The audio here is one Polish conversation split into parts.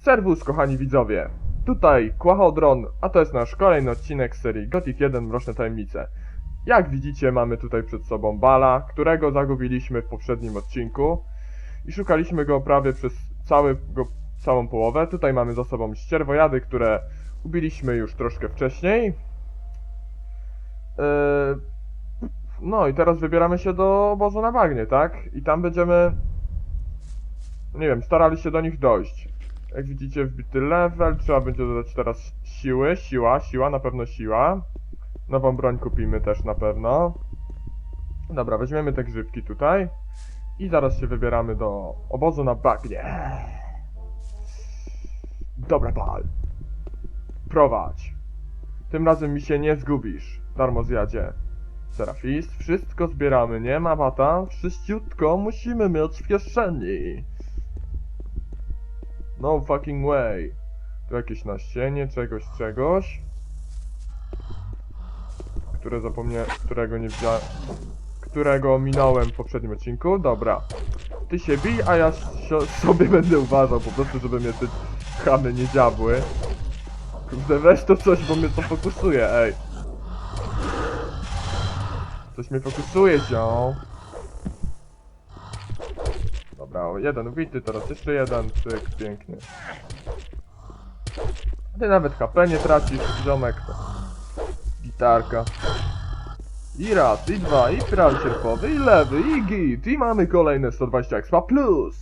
Serwus, kochani widzowie. Tutaj Kłachodron, a to jest nasz kolejny odcinek z serii Gothic 1 Mroczne Tajemnice. Jak widzicie, mamy tutaj przed sobą Bala, którego zagubiliśmy w poprzednim odcinku i szukaliśmy go prawie przez cały, go, całą połowę. Tutaj mamy za sobą ścierwojady, które ubiliśmy już troszkę wcześniej. Yy, no i teraz wybieramy się do obozu na bagnie, tak? I tam będziemy, nie wiem, starali się do nich dojść. Jak widzicie, wbity level, trzeba będzie dodać teraz siły, siła, siła, na pewno siła. Nową broń kupimy też na pewno. Dobra, weźmiemy te grzybki tutaj. I zaraz się wybieramy do obozu na bagnie. Dobra, pal. Prowadź. Tym razem mi się nie zgubisz, darmo zjadzie. Serafist, wszystko zbieramy, nie ma bata? Wszyściutko musimy mieć w kieszeni. No fucking way. Tu jakieś nasienie, czegoś, czegoś. Które zapomniałem, którego nie wziąłem. Którego minąłem w poprzednim odcinku. Dobra. Ty się bij, a ja sobie będę uważał po prostu, żeby mnie te chamy nie dziabły. Kurde, weź to coś, bo mnie to fokusuje, ej. Coś mnie fokusuje, zią. Dobra, o, jeden ubity, teraz jeszcze jeden, cyk, pięknie. Ty nawet HP nie tracisz, ziomek to. Gitarka. I raz, i dwa, i prawy sierpowy, i lewy, i git, i mamy kolejne 120 expa plus.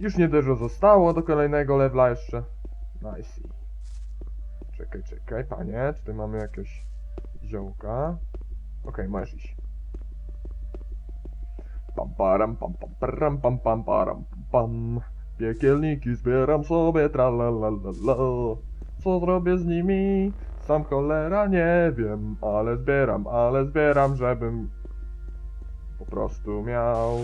Już nie dużo zostało do kolejnego levela jeszcze. Nice. Czekaj, czekaj, panie, tutaj mamy jakieś ziołka. Okej, możesz iść. Pam param pam pam param pam pam param pam Piekielniki zbieram sobie tra la la la la. Co zrobię z nimi? Sam cholera nie wiem Ale zbieram, ale zbieram, żebym Po prostu miał.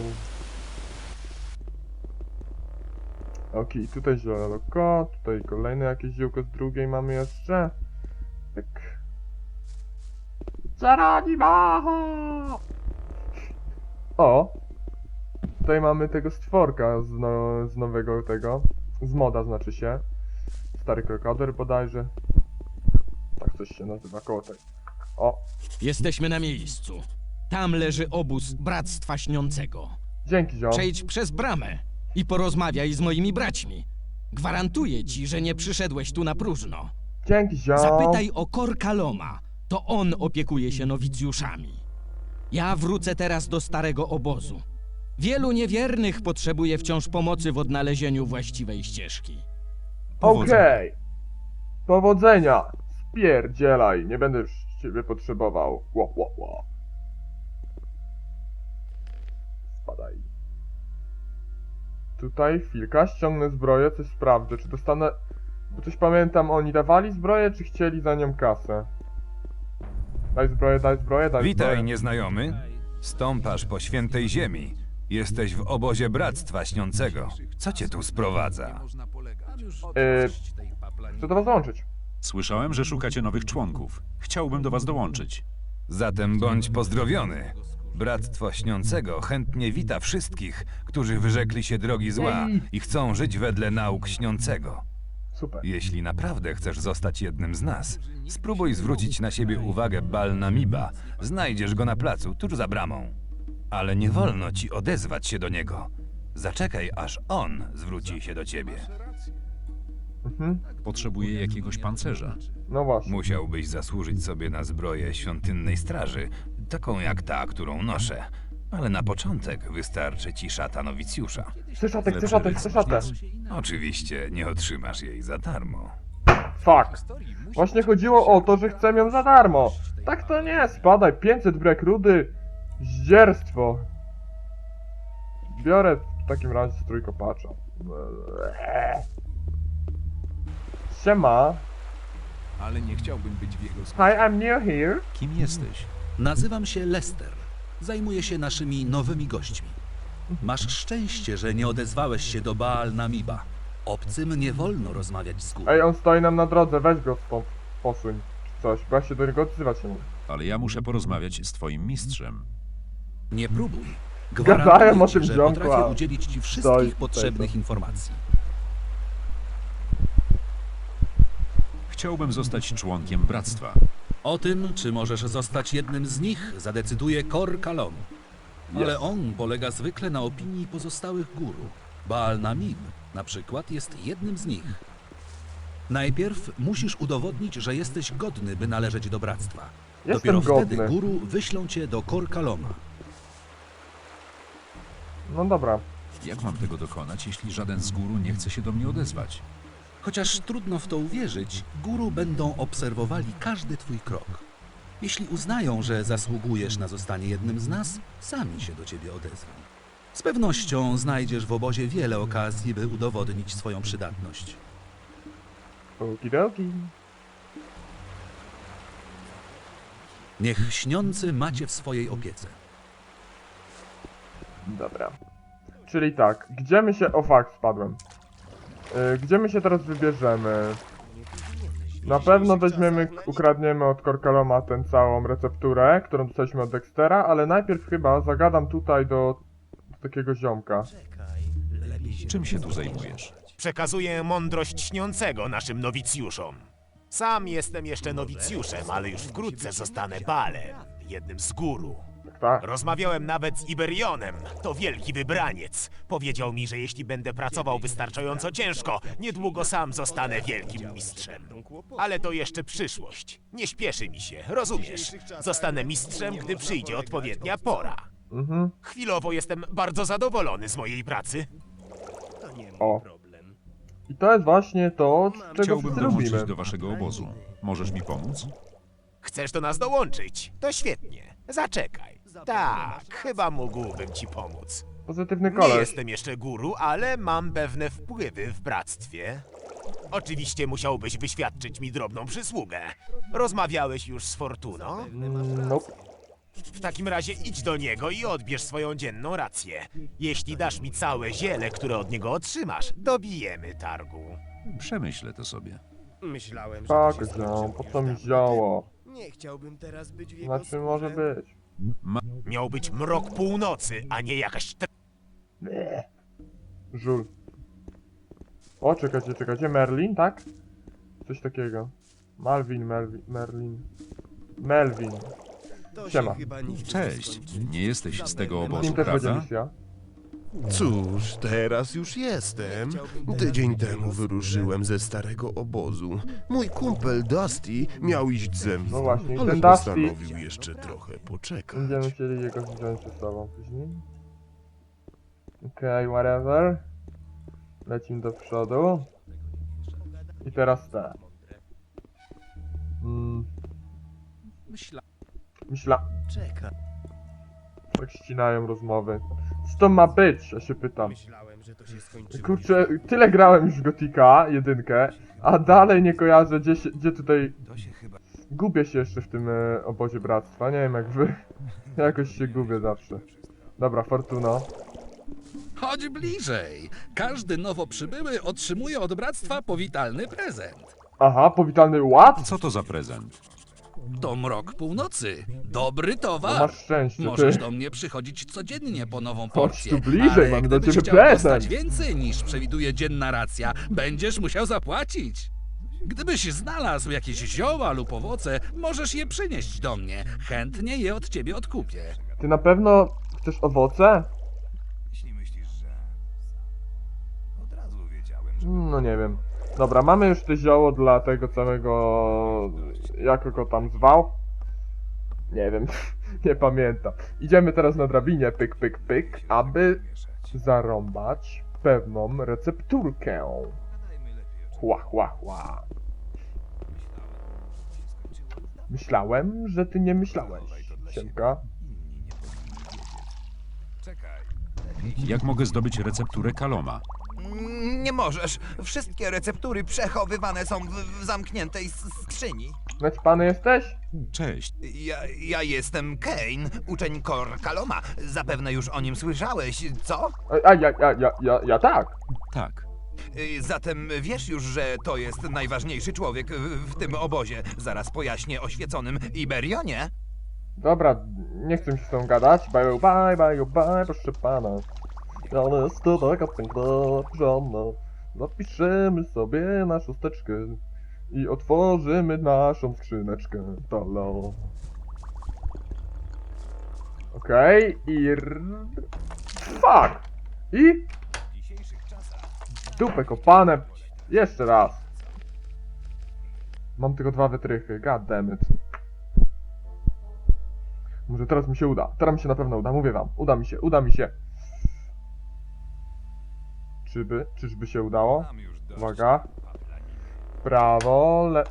Okej, tutaj zielonko, tutaj kolejne jakieś ziółko z drugiej mamy jeszcze. Pyk Zaranima! O! Tutaj mamy tego stworka z, no, z nowego tego. Z moda znaczy się. Stary krokodyl bodajże. Tak coś się nazywa koło tej. O! Jesteśmy na miejscu. Tam leży obóz Bractwa Śniącego. Dzięki ziom. Przejdź przez bramę i porozmawiaj z moimi braćmi. Gwarantuję ci, że nie przyszedłeś tu na próżno. Dzięki ziom. Zapytaj o Korkaloma. To on opiekuje się nowicjuszami. Ja wrócę teraz do starego obozu. Wielu niewiernych potrzebuje wciąż pomocy w odnalezieniu właściwej ścieżki. Okej. Powodzenia. Spierdzielaj. Nie będę już ciebie potrzebował. Ło, ło, ło. Spadaj. Tutaj chwilka, ściągnę zbroję, coś sprawdzę, czy dostanę... Bo coś pamiętam, oni dawali zbroję, czy chcieli za nią kasę? Daj zbroję, daj zbroję, daj Witaj, zbroję. nieznajomy. Stąpasz po świętej ziemi. Jesteś w obozie Bractwa Śniącego. Co cię tu sprowadza? Yy, chcę do was dołączyć. Słyszałem, że szukacie nowych członków. Chciałbym do was dołączyć. Zatem bądź pozdrowiony. Bractwo Śniącego chętnie wita wszystkich, którzy wyrzekli się drogi zła i chcą żyć wedle nauk Śniącego. Super. Jeśli naprawdę chcesz zostać jednym z nas, spróbuj zwrócić na siebie uwagę Bal Namiba. Znajdziesz go na placu, tuż za bramą. Ale nie wolno ci odezwać się do niego. Zaczekaj, aż on zwróci się do ciebie. Mhm. Potrzebuję jakiegoś pancerza. No właśnie. Musiałbyś zasłużyć sobie na zbroję świątynnej straży, taką jak ta, którą noszę. Ale na początek wystarczy ci szata nowicjusza. Chcę szatek, chcę szatek, chcę szatek. Oczywiście nie otrzymasz jej za darmo. Fuck. Właśnie chodziło o to, że chcę ją za darmo. Tak to nie, spadaj, 500 brek rudy. Zdzierstwo. Biorę w takim razie trójkopacza. Siema. ale nie chciałbym być w jego skórze. Hi, I'm new here. Kim jesteś? Nazywam się Lester. Zajmuję się naszymi nowymi gośćmi. Masz szczęście, że nie odezwałeś się do Baal Namiba. Obcym nie wolno rozmawiać z góry. Ej, on stoi nam na drodze, weź go po, posuń. Czy coś, bo ja się do niego odzywać nie. Ale ja muszę porozmawiać z twoim mistrzem. Nie próbuj. Gwarantuję ci, tym że ziomku, potrafię a udzielić ci stoi wszystkich tutaj, potrzebnych informacji. Chciałbym zostać członkiem bractwa. O tym, czy możesz zostać jednym z nich, zadecyduje Kor Kalom. Ale on polega zwykle na opinii pozostałych guru. Baal Namib na przykład jest jednym z nich. Najpierw musisz udowodnić, że jesteś godny, by należeć do bractwa. Jestem Dopiero wtedy godny. guru wyślą cię do Kor Kaloma. No dobra. Jak mam tego dokonać, jeśli żaden z guru nie chce się do mnie odezwać? Chociaż trudno w to uwierzyć, guru będą obserwowali każdy twój krok. Jeśli uznają, że zasługujesz na zostanie jednym z nas, sami się do ciebie odezwą. Z pewnością znajdziesz w obozie wiele okazji, by udowodnić swoją przydatność. Okidoki. Niech śniący macie w swojej opiece. Dobra. Czyli tak, gdzie my się... O fuck, spadłem. Y, gdzie my się teraz wybierzemy? Na pewno weźmiemy, ukradniemy od Korkaloma tę całą recepturę, którą dostaliśmy od Dextera, ale najpierw chyba zagadam tutaj do, do takiego ziomka. Czym się tu zajmujesz? Przekazuję mądrość śniącego naszym nowicjuszom. Sam jestem jeszcze nowicjuszem, ale już wkrótce zostanę balem, jednym z guru. Tak. Rozmawiałem nawet z Iberionem, to wielki wybraniec. Powiedział mi, że jeśli będę pracował wystarczająco ciężko, niedługo sam zostanę wielkim mistrzem. Ale to jeszcze przyszłość. Nie śpieszy mi się, rozumiesz? Zostanę mistrzem, gdy przyjdzie odpowiednia pora. Mhm. Chwilowo jestem bardzo zadowolony z mojej pracy. O. I to jest właśnie to, czego Chciałbym wszyscy dołączyć do waszego obozu. Możesz mi pomóc? Chcesz do nas dołączyć? To świetnie. Zaczekaj. Tak, chyba mógłbym ci pomóc. Pozytywny Nie koleś. jestem jeszcze guru, ale mam pewne wpływy w bractwie. Oczywiście musiałbyś wyświadczyć mi drobną przysługę. Rozmawiałeś już z Fortuno? Mm, Nope. W takim razie idź do niego i odbierz swoją dzienną rację. Jeśli dasz mi całe ziele, które od niego otrzymasz, dobijemy targu. Przemyślę to sobie. Myślałem, że Tak, to się skończy po już co mi dawno zioło? Nie chciałbym teraz być w jego Znaczy może skórze. być. Miał być mrok północy, a nie jakaś Bleh. Żul. O, czekajcie, czekajcie, Merlin, tak? Coś takiego. Malvin, Melvin, Merlin. Melvin. To Siema. się chyba nigdy nie Cześć. skończy. Nie jesteś z tego obozu, nim też będzie prawda? misja. Cóż, teraz już jestem. Tydzień temu wyruszyłem ze starego obozu. Mój kumpel Dusty miał iść ze mną, No właśnie, ale ten Dusty- postanowił jeszcze trochę poczekać. Będziemy chcieli jego wziąć ze sobą później. Okej, okay, whatever. Lecimy do przodu. I teraz te. Mm, Myśla... myśla... Czekaj. Tak ścinają rozmowy. Co to ma być? Ja się pytam. Myślałem, że to się skończyło. Kurczę, tyle grałem już w Gotika, jedynkę, a dalej nie kojarzę, gdzie, się, gdzie tutaj... Gubię się jeszcze w tym e, obozie bractwa, nie wiem jak wy. Jakoś się gubię zawsze. Dobra, Fortuno. Chodź bliżej! Każdy nowo przybyły otrzymuje od bractwa powitalny prezent. Aha, powitalny ład? Co to za prezent? To mrok północy. Dobry No towar. masz szczęście, Możesz ty. do mnie przychodzić codziennie po nową Chodź porcję. tu bliżej, ale mam dla gdybyś ciebie chciał prezent. dostać więcej niż przewiduje dzienna racja, będziesz musiał zapłacić. Gdybyś znalazł jakieś zioła lub owoce, możesz je przynieść do mnie. Chętnie je od ciebie odkupię. Ty na pewno chcesz owoce? Jeśli myślisz, że... Od razu wiedziałem, że... No nie wiem. Dobra, mamy już te zioło dla tego całego... Jak go tam zwał? Nie wiem, nie pamiętam. Idziemy teraz na drabinie, pyk, pyk, pyk, aby zarąbać pewną recepturkę. Chła, chła, chła. Myślałem, że ty nie myślałeś, Siemka. Jak mogę zdobyć recepturę Kaloma? Mm, Nie możesz. Wszystkie receptury przechowywane są w, w zamkniętej s- skrzyni. Naćpany jesteś? Cześć. Ja, ja jestem Kane, uczeń Kor Kaloma. Zapewne już o nim słyszałeś, co? A, a ja, ja, ja, ja, ja tak. Tak. Y, Zatem wiesz już, że to jest najważniejszy człowiek w, w tym obozie. Zaraz pojaśnię oświeconym Iberionie. Dobra, nie chcę mi się z tą gadać. Bye, bye, bye, bye, proszę pana. Ona jest to taka piękna żona. Zapiszemy sobie na szósteczkę. I otworzymy naszą skrzyneczkę. Tolo. Okej, i... r- Fuck! I... Dupę kopane. Jeszcze raz. Mam tylko dwa wytrychy, god damn it. Może teraz mi się uda. Teraz mi się na pewno uda, mówię wam. Uda mi się, uda mi się. Czyby, czyżby się udało? Uwaga. Prawo, le...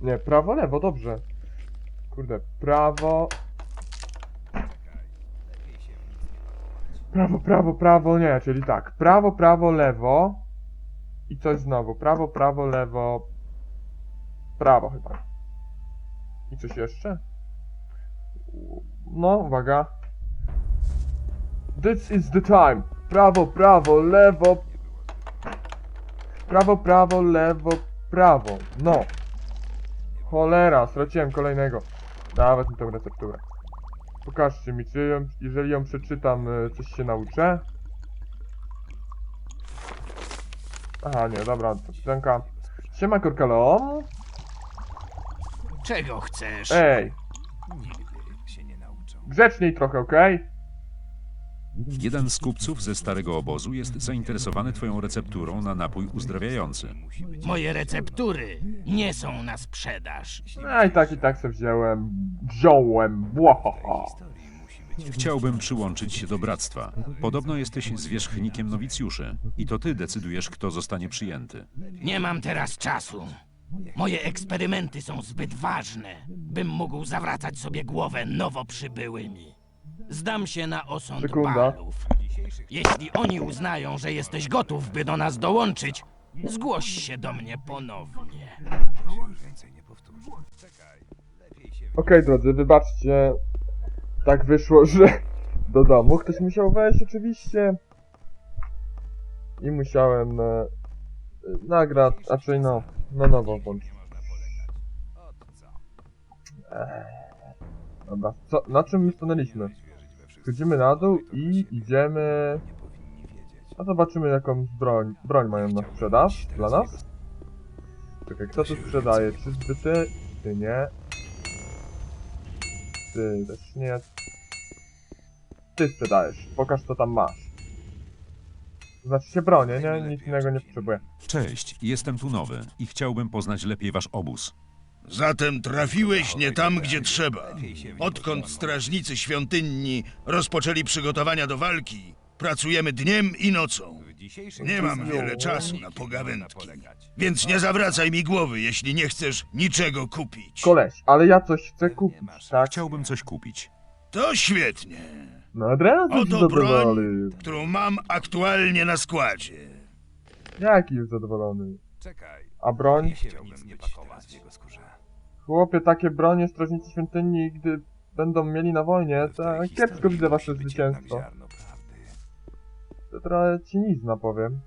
Nie, prawo, lewo, dobrze. Kurde, prawo... Prawo, prawo, prawo, nie, czyli tak. Prawo, prawo, lewo. I coś znowu. Prawo, prawo, lewo. Prawo chyba. I coś jeszcze? No, uwaga. This is the time. Prawo, prawo, lewo. Prawo, prawo, lewo, prawo. No. Cholera, straciłem kolejnego. Dawać mi tę recepturę. Pokażcie mi, czy ją, jeżeli ją przeczytam, y, coś się nauczę. Aha, nie, dobra, to pisanka. Siema, Korkalom. Czego chcesz? Ej, Nigdy się nie nauczą. grzeczniej trochę, okej? Jeden z kupców ze starego obozu jest zainteresowany twoją recepturą na napój uzdrawiający. Moje receptury nie są na sprzedaż. No i tak, i tak se wziąłem. Wziąłem, błahaha. Chciałbym przyłączyć się do bractwa. Podobno jesteś zwierzchnikiem nowicjuszy i to ty decydujesz, kto zostanie przyjęty. Nie mam teraz czasu. Moje eksperymenty są zbyt ważne, bym mógł zawracać sobie głowę nowo przybyłymi. Zdam się na osąd Sekunda. balów. Jeśli oni uznają, że jesteś gotów, by do nas dołączyć, zgłoś się do mnie ponownie. Okej, drodzy, wybaczcie. Tak wyszło, że do domu ktoś musiał wejść oczywiście. I musiałem e, nagrać, raczej no, na nowo włączyć. Ech. Dobra, co, na czym my stanęliśmy? Schodzimy na dół i idziemy... A zobaczymy jaką broń, broń mają na sprzedaż dla nas. Czekaj, kto tu sprzedaje? Czyżby ty? Ty nie. Ty też nie. Ty sprzedajesz. Pokaż co tam masz. Znaczy się bronię, nie? Nic innego nie potrzebuję. Cześć, jestem tu nowy i chciałbym poznać lepiej wasz obóz. Zatem trafiłeś nie tam, gdzie trzeba. Odkąd strażnicy świątynni rozpoczęli przygotowania do walki, pracujemy dniem i nocą. Nie mam wiele czasu na pogawędki. Więc nie zawracaj mi głowy, jeśli nie chcesz niczego kupić. Koleś, ale ja coś chcę kupić, tak? Chciałbym coś kupić. To świetnie. No od razu się Oto broń, zadowolił. którą mam aktualnie na składzie. Jaki już zadowolony? Czekaj. A broń? Nie chciałbym nie pakować. Chłopie, takie bronie strażnicy świątyni, gdy będą mieli na wojnie, to kiepsko widzę wasze zwycięstwo. To trochę cinizna powiem.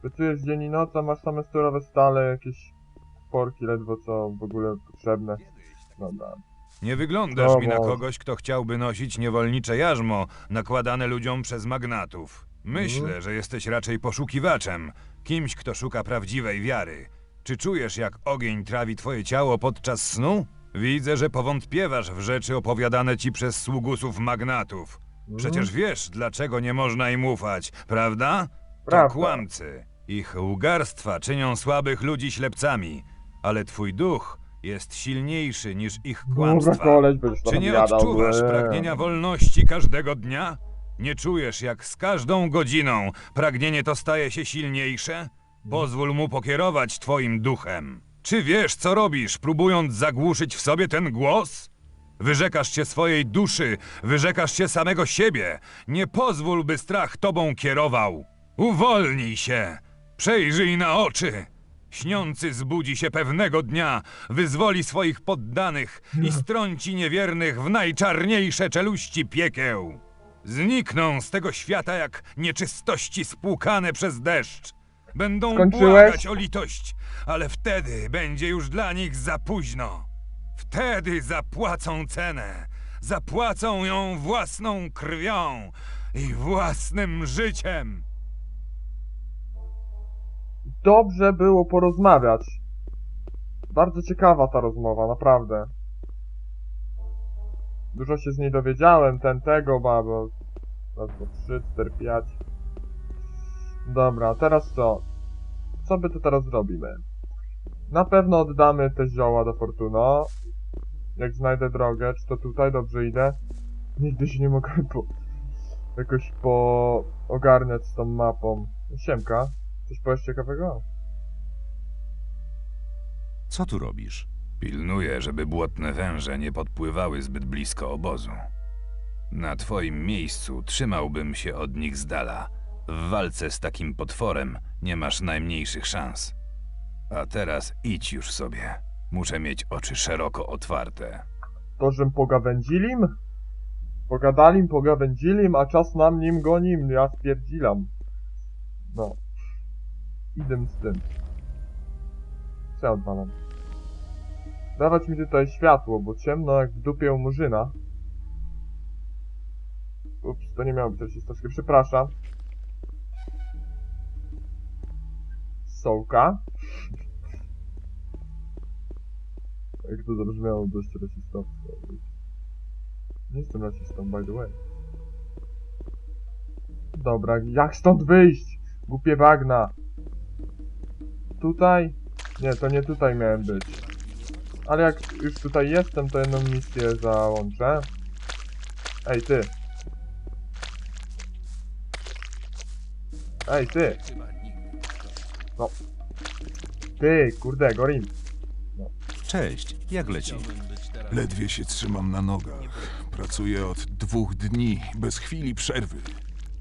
Pracujesz dzień i noc, a masz same surowe stale, jakieś porki ledwo co w ogóle potrzebne. Dobra. Nie wyglądasz No mi na kogoś, kto chciałby nosić niewolnicze jarzmo nakładane ludziom przez magnatów. Myślę, Mhm. że jesteś raczej poszukiwaczem, kimś, kto szuka prawdziwej wiary. Czy czujesz, jak ogień trawi twoje ciało podczas snu? Widzę, że powątpiewasz w rzeczy opowiadane ci przez sługusów magnatów. Mhm. Przecież wiesz, dlaczego nie można im ufać, prawda? To Prawda. kłamcy. Ich łgarstwa czynią słabych ludzi ślepcami, ale twój duch jest silniejszy niż ich Dobra, kłamstwa. koleś, będziesz Czy nie odczuwasz eee. pragnienia wolności każdego dnia? Nie czujesz, jak z każdą godziną pragnienie to staje się silniejsze? Pozwól mu pokierować twoim duchem. Czy wiesz, co robisz, próbując zagłuszyć w sobie ten głos? Wyrzekasz się swojej duszy, wyrzekasz się samego siebie. Nie pozwól, by strach tobą kierował. Uwolnij się! Przejrzyj na oczy! Śniący zbudzi się pewnego dnia, wyzwoli swoich poddanych i strąci niewiernych w najczarniejsze czeluści piekieł. Znikną z tego świata jak nieczystości spłukane przez deszcz. Będą Skończyłeś? błagać o litość, ale wtedy będzie już dla nich za późno. Wtedy zapłacą cenę. Zapłacą ją własną krwią i własnym życiem. dobrze było porozmawiać. Bardzo ciekawa ta rozmowa, naprawdę. Dużo się z niej dowiedziałem, ten tego, babo. Raz, dwa, trzy, cztery, pięć. Dobra, teraz co? Co by tu teraz zrobimy? Na pewno oddamy te zioła do Fortuno. Jak znajdę drogę, czy to tutaj dobrze idę? Nigdy się nie mogę po... jakoś po... ogarniać z tą mapą. Siemka, coś powiesz ciekawego? Co tu robisz? Pilnuję, żeby błotne węże nie podpływały zbyt blisko obozu. Na twoim miejscu trzymałbym się od nich z dala. W walce z takim potworem nie masz najmniejszych szans. A teraz idź już sobie. Muszę mieć oczy szeroko otwarte. To, żem pogawędzilim? Pogadalim, pogawędzilim, a czas nam nim gonim, ja spierdzilam. No. Idę z tym. Co ja? Dawać mi tutaj światło, bo ciemno jak w dupie murzyna. Ups, to nie miało być rasistowskie, przepraszam. Sołka. Jak to zabrzmiało dość rasistowsko. Nie jestem rasistą, by the way. Dobra, jak stąd wyjść? Głupie bagna. Tutaj? Nie, to nie tutaj miałem być. Ale jak już tutaj jestem, to jedną misję załączę. Ej, ty. Ej, ty. No. Ty, kurde, Gorim. Cześć, jak leci? Ledwie się trzymam na nogach. Pracuję od dwóch dni, bez chwili przerwy.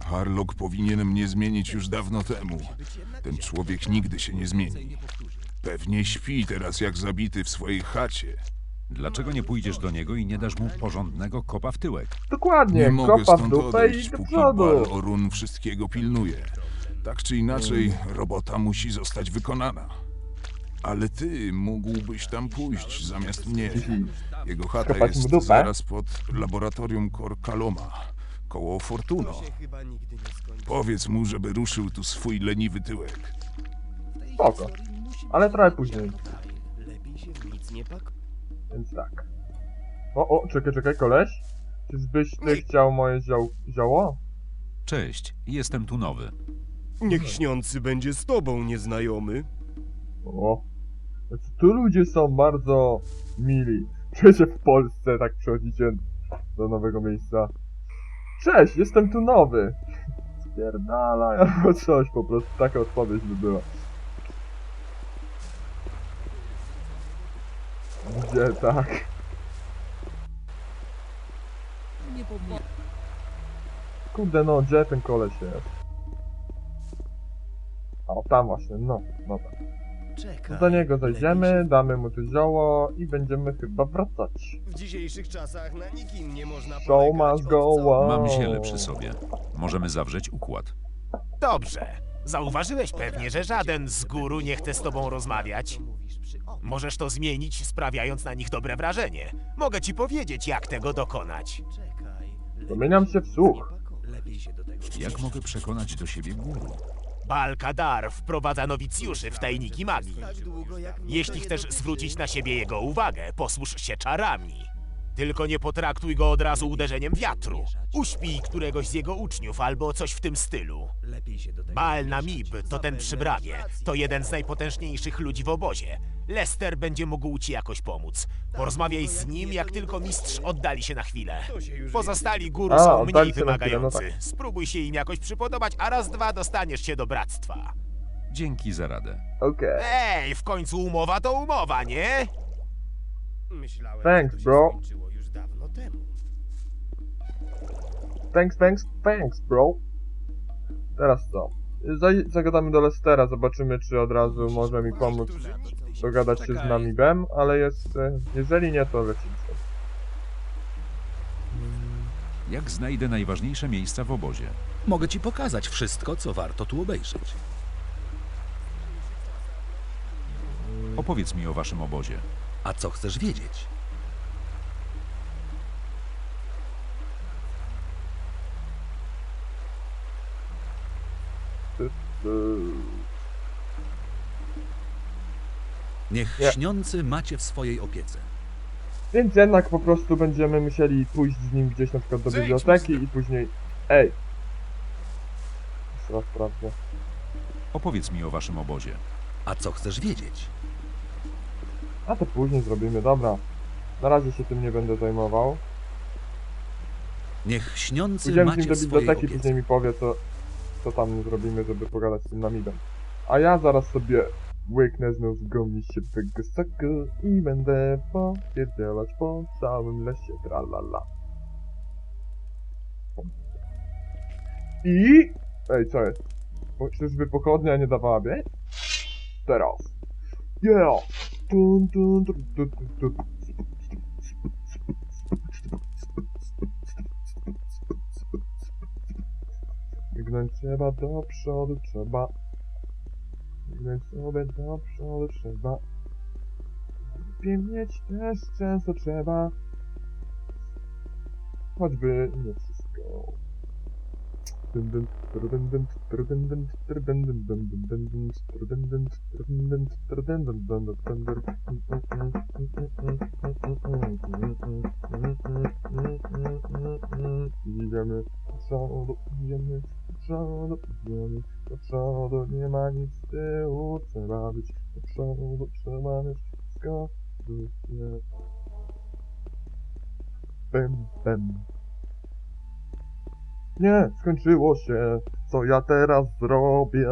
Harlock powinien mnie zmienić już dawno temu. Ten człowiek nigdy się nie zmieni. Pewnie śpi teraz jak zabity w swojej chacie. Dlaczego nie pójdziesz do niego i nie dasz mu porządnego kopa w tyłek? Dokładnie, Nie mogę kopa w stąd dupę odejść, i do póki Bal przodu. Orun wszystkiego pilnuje. Tak czy inaczej, robota musi zostać wykonana. Ale ty mógłbyś tam pójść zamiast mnie. Jego chata jest dupę? zaraz pod laboratorium Korkaloma, koło Fortuno. Powiedz mu, żeby ruszył tu swój leniwy tyłek. Spoko. Ale trochę później. Lepiej się w nic nie pak... Więc tak. O, o, czekaj, czekaj, koleś. Czyżbyś ty Nie. chciał moje zioł zioło? Cześć, jestem tu nowy. Niech śniący będzie z tobą, nieznajomy. O. Znaczy, tu ludzie są bardzo mili. Przecież w Polsce tak przychodzicie do nowego miejsca. Cześć, jestem tu nowy. Spierdalaj albo coś, po prostu taka odpowiedź by była. Gdzie tak? Kurde no, gdzie ten koleś jest? O, tam właśnie, no, no tak. Czekaj. Do niego się- damy mu to zioło i będziemy chyba wracać. W dzisiejszych czasach na nikim nie można Show polegać, must go on. Mam ziele przy sobie. Możemy zawrzeć układ. Dobrze. Zauważyłeś pewnie, że żaden z guru nie chce z tobą rozmawiać. Możesz to zmienić, sprawiając na nich dobre wrażenie. Mogę ci powiedzieć, jak tego dokonać. Zamieniam się w słuch. nie pakować. Lepiej się do tego Jak mogę przekonać do siebie guru? Balkadar wprowadza nowicjuszy w tajniki magii. Jeśli chcesz zwrócić na siebie jego uwagę, posłuż się czarami. Tylko nie potraktuj go od razu uderzeniem wiatru. Uśpij któregoś z jego uczniów albo coś w tym stylu. Baal Namib to ten przy bramie. To jeden z najpotężniejszych ludzi w obozie. Lester będzie mógł ci jakoś pomóc. Porozmawiaj z nim, jak tylko mistrz oddali się na chwilę. Pozostali guru A, są oddali mniej się na chwilę, no wymagający. Spróbuj się im jakoś przypodobać, a raz dwa dostaniesz się do bractwa. Dzięki za radę. Okej. Ej, w końcu umowa to umowa, nie? Myślałem, Thanks, że bro. już dawno temu. Thanks, thanks, thanks, bro. Teraz co? Zaj- zagadamy do Lestera, zobaczymy czy od razu może mi pomóc dogadać się z Namibem, ale jest... e, Jeżeli nie, to lecimy. Jak znajdę najważniejsze miejsca w obozie? Mogę ci pokazać wszystko, co warto tu obejrzeć. Opowiedz mi o waszym obozie. A co chcesz wiedzieć? Niech Nie. śniący macie w swojej opiece. Więc jednak po prostu będziemy musieli pójść z nim gdzieś na przykład do Zejdźmy biblioteki i później... Ej! Jeszcze raz sprawdzę. Opowiedz mi o waszym obozie. A co chcesz wiedzieć? A to później zrobimy, dobra. Na razie się tym nie będę zajmował. Niech śniący Pójdziemy z nim do biblioteki, później mi powie, co, co tam zrobimy, żeby pogadać z tym namidem. A ja zaraz sobie łyknę znów gomi się wygosaku i będę popierdzielać po całym lesie, tralala. I... Ej, co jest? Bo Czyżby pochodnia nie dawała bieg? Teraz. Yeah! Biegnąć trzeba do przodu, trzeba. Biegnąć sobie do przodu, trzeba. Lepiej mieć też często trzeba. Choćby nie wszystko. Idziemy do przodu, idziemy do przodu, idziemy do przodu, nie ma nic z tyłu, trzeba być do przodu, trzeba mieć wszystko w bem. Nie, skończyło się, co ja teraz zrobię?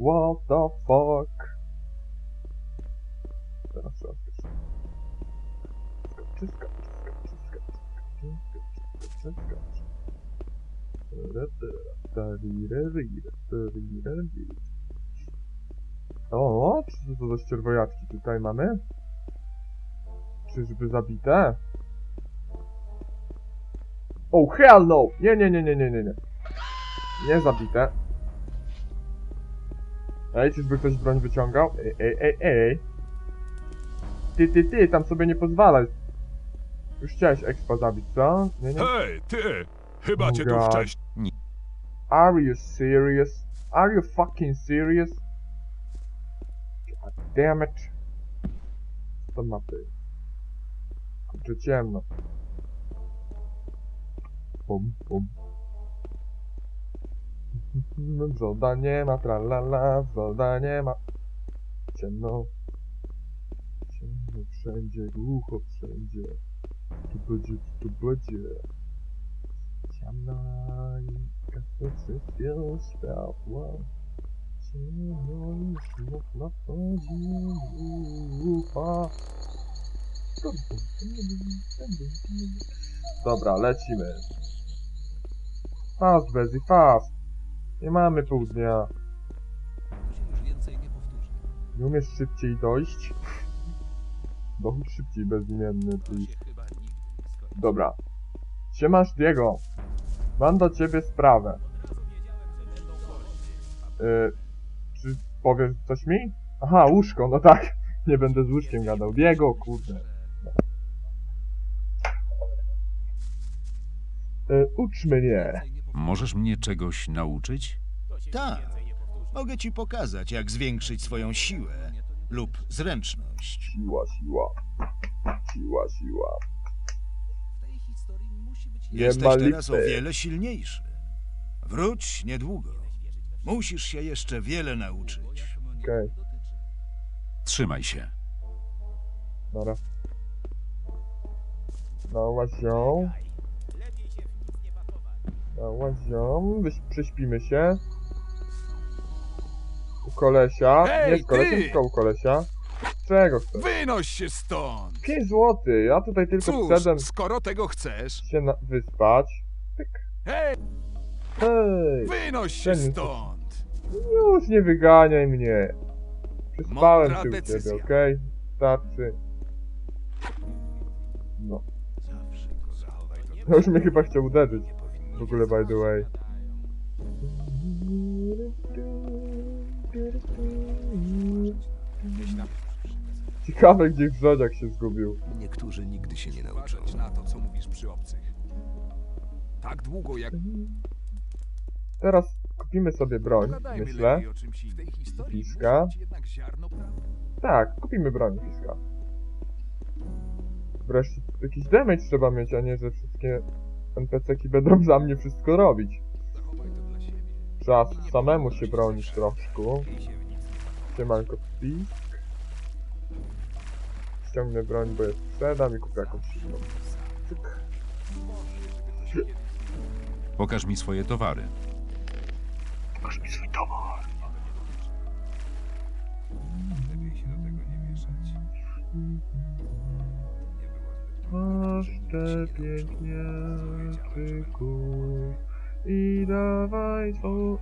What the fuck? Teraz trzeba ra, ri, ra, ri, ra, ri, ra, ri. O, czy to za ścierwojaczki tutaj mamy? Czyżby zabite? Oh hell no! Nie, nie, nie, nie, nie, nie, nie. Nie zabite. Ej, czyżby ktoś broń wyciągał? Ej, ej, ej, ej. Ty, ty, ty, tam sobie nie pozwalaj. Już chciałeś expa zabić, co? Nie, nie. Hej, ty! Chyba Oh cię tu God. wcześniej... Are you serious? Are you fucking serious? God damn it. Co to ma być? Kurczę ciemno. Pum, pum. Wrzoda nie ma, tralala, wrzoda nie ma. Ciemno. Ciemno wszędzie, głucho wszędzie. Tu będzie, tu będzie. Ciemno i kasy wszystkie światła. Ciemno już mocno wchodzi ufa. Dobra, lecimy. Fast, Bezi, fast. Nie mamy pół dnia. Nie umiesz szybciej dojść? Dochodź szybciej, bezimienny, please. Dobra. Siemasz, Diego. Mam do ciebie sprawę. Yy, czy powiesz coś mi? Aha, łóżko, no tak. Nie będę z łóżkiem gadał. Diego, kurde. Yy, ucz mnie. Możesz mnie czegoś nauczyć? Tak. Mogę ci pokazać, jak zwiększyć swoją siłę lub zręczność. Siła, siła. Siła, siła. Nie Jesteś teraz o lipy. wiele silniejszy. Wróć niedługo. Musisz się jeszcze wiele nauczyć. Okej, Trzymaj się. dobra. Na łazią. Wyś- Prześpimy się. U kolesia. Nie z kolesiem, ty! tylko u kolesia. Czego chcesz? Wynoś się stąd! 5 złoty. Ja tutaj tylko Cóż, wszedłem skoro tego chcesz... się na- wyspać. Pyk. Hej, Hej! wynoś się Ten- stąd! Już nie wyganiaj mnie. Przespałem Mądra się u decyzja. ciebie, okej? Starczy. No. No już mnie chyba chciał uderzyć. W ogóle by the way. Ciekawe gdzie Grzodziak się zgubił. Niektórzy nigdy się nie nauczą. na to, co mówisz przy obcych. Tak długo jak... Teraz kupimy sobie broń, myślę. o czymś w tej historii Piska. musi być jednak ziarno prawdy. Tak, kupimy broń fiska. Wreszcie jakiś damage trzeba mieć, a nie, że wszystkie NPC-ki będą za mnie wszystko robić. Trzeba samemu się bronić troszkę. Siemanko fisk. Ściągnę broń, bo je sprzedam i kupię jakąś inną. Cyk. Pokaż mi swoje towary. Pokaż mi swój towar. Te pięknie tyku i dawaj swą...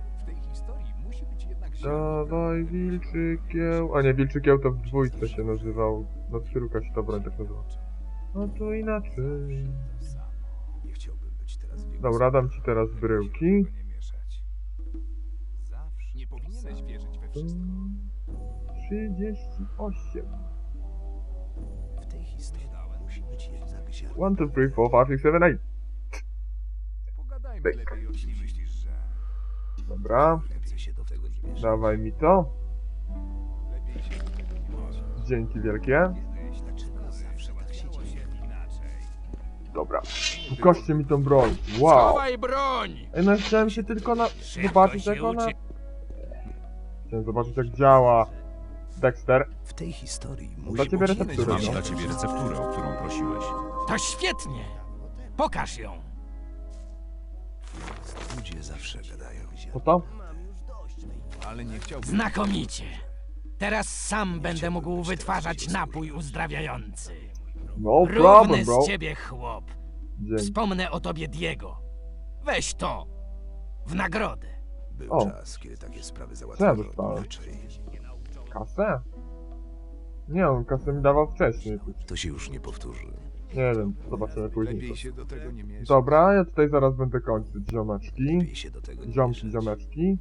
Dawaj wilczykieł... A nie, wilczykieł to w dwójce się nazywał. No skieruka się ta broń tak nazywa. No to inaczej. Dobra, dam ci teraz bryłki. To 38. One, two, three, four, five, six, seven, eight. Byk. Dobra. Dawaj mi to. Dzięki wielkie. Dobra. Pokażcie mi tą broń. Wow. Broń! Ej, no chciałem się tylko na... zobaczyć jak ona... Chciałem zobaczyć jak działa. Dexter. W tej historii Dla ciebie recepturę, Mam no. dla ciebie recepturę, o którą prosiłeś. To świetnie! Pokaż ją! ludzie zawsze gadają. Co to? Znakomicie! Teraz sam będę mógł wytwarzać napój uzdrawiający. No Równy problem, bro. z ciebie chłop. Dzięki. Wspomnę o tobie Diego. Weź to. W nagrodę. Był O. czas, kiedy takie sprawy załatwiono dostałem? inaczej. Kasę? Nie, on kasę mi dawał wcześniej. To się już nie powtórzy. Nie wiem, zobaczymy później. Dobra, ja tutaj zaraz będę kończyć, ziomeczki. Lepiej się do tego nie Ziomki, mieszać. ziomeczki.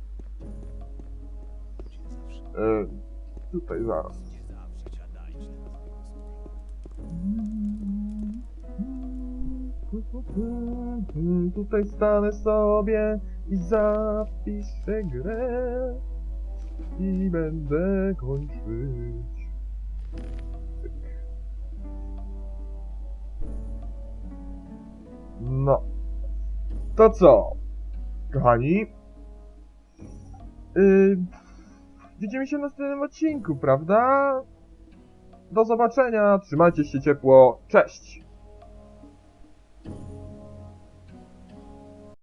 E, tutaj zaraz. Tutaj stanę sobie i zapiszę grę i będę kończyć. No. To co? Kochani? Yy, widzimy się w następnym odcinku, prawda? Do zobaczenia, trzymajcie się ciepło, cześć!